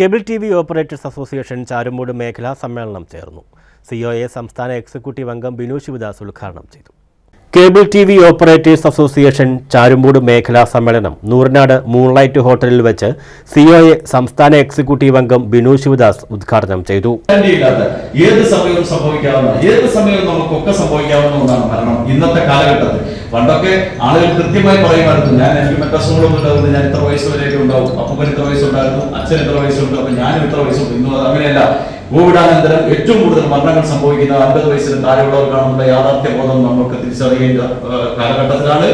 Cable T V operators association Charummoodu മേഖലാ സമ്മേളനം ചേർന്നു. സി ഒ എ സംസ്ഥാന എക്സിക്യൂട്ടീവ് അംഗം ബിനു ശിവദാസ് ഉദ്ഘാടനം ചെയ്തു. Cable T V operators association Charummoodu മേഖലാ സമ്മേളനം നൂറിനാട് മൂൺലൈറ്റ് ഹോട്ടലിൽ വെച്ച് സി ഒ എ സംസ്ഥാന എക്സിക്യൂട്ടീവ് അംഗം ബിനു ശിവദാസ് ഉദ്ഘാടനം ചെയ്തു. ഏത് സമയവും സംഭവിക്കാവുന്ന ഏത് സമയവും നമുക്കൊക്കെ സംഭവിക്കാവുന്ന ഒന്നാണ് മരണം ഇന്നത്തെ കാലഘട്ടത്തിൽ പണ്ടൊക്കെ ആളുകൾ കൃത്യമായി പറയുമായിരുന്നു ഞാൻ എനിക്ക് മറ്റു അസുഖങ്ങളൊന്നും ഞാൻ ഇത്ര വയസ്സ് വരെയൊക്കെ ഉണ്ടാവും. അപ്പൻ ഇത്ര വയസ്സുണ്ടായിരുന്നു അച്ഛൻ ഇത്ര വയസ്സുണ്ട് അപ്പൊ ഞാനും ഇത്ര വയസ്സുണ്ട്. ഇന്നും അങ്ങനെയല്ല. കോവിഡാനന്തരം ഏറ്റവും കൂടുതൽ മരണങ്ങൾ സംഭവിക്കുന്ന അൻപത് വയസ്സിന് താഴെയുള്ളവർക്കാണെന്നുള്ള യാഥാർത്ഥ്യ ബോധം നമ്മൾക്ക് തിരിച്ചറിയേണ്ട കാലഘട്ടത്തിലാണ്.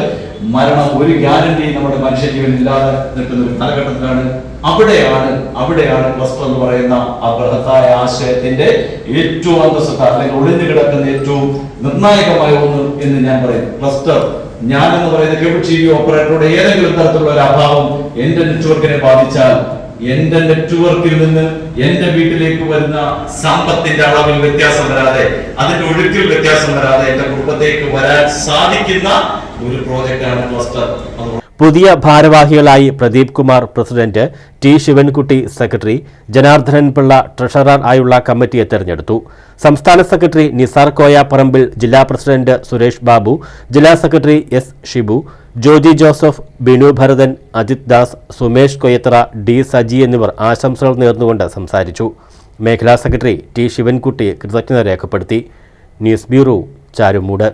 മരണം ഒരു ഗ്യാരണ്ടി നമ്മുടെ മനുഷ്യജീവൻ ഇല്ലാതെ നിൽക്കുന്ന ഒരു കാലഘട്ടത്തിലാണ്. അവിടെയാണ് അവിടെയാണ് ക്ലസ്റ്റർ എന്ന് പറയുന്ന ആ ബൃഹത്തായ ആശയത്തിന്റെ ഏറ്റവും അന്തസ്സത്ത അല്ലെങ്കിൽ ഒളിഞ്ഞു കിടക്കുന്ന ഏറ്റവും നിർണായകമായ ഒന്ന് എന്ന് ഞാൻ പറയും ക്ലസ്റ്റർ. ഞാൻ എന്ന് പറയുന്ന കേബിൾ ടി വി ഓപ്പറേറ്ററുടെ ഏതെങ്കിലും തരത്തിലുള്ള ഒരു അഭാവം എന്റെ നെറ്റ്വർക്കിനെ ബാധിച്ചാൽ എന്റെ നെറ്റ്വർക്കിൽ നിന്ന് എന്റെ വീട്ടിലേക്ക് വരുന്ന സമ്പത്തിന്റെ അളവിൽ വ്യത്യാസം വരാതെ അതിന്റെ ഒഴുക്കിൽ വ്യത്യാസം വരാതെ എന്റെ കുടുംബത്തേക്ക് വരാൻ സാധിക്കുന്ന ഒരു പ്രോജക്റ്റാണ് ക്ലസ്റ്റർ പുതിയ ഭാരവാഹികളായി Pradeep Kumar president T Sivankutty secretary Janardhanan Pillai treasurer ആയുള്ള കമ്മിറ്റിയെ തെരഞ്ഞെടുത്തു. സംസ്ഥാന സെക്രട്ടറി നിസാർ കോയ പറമ്പിൽ ജില്ലാ പ്രസിഡന്റ് സുരേഷ് ബാബു ജില്ലാ secretary S Shibu Jyothi Joseph Binu Bharathan Ajith Das Sumesh കൊയത്ര D Saji എന്നിവർ ആശംസകൾ നേർന്നുകൊണ്ട് സംസാരിച്ചു. മേഖലാ സെക്രട്ടറി ടി ശിവൻകുട്ടി കൃതജ്ഞത രേഖപ്പെടുത്തി. News bureau Charumoodu.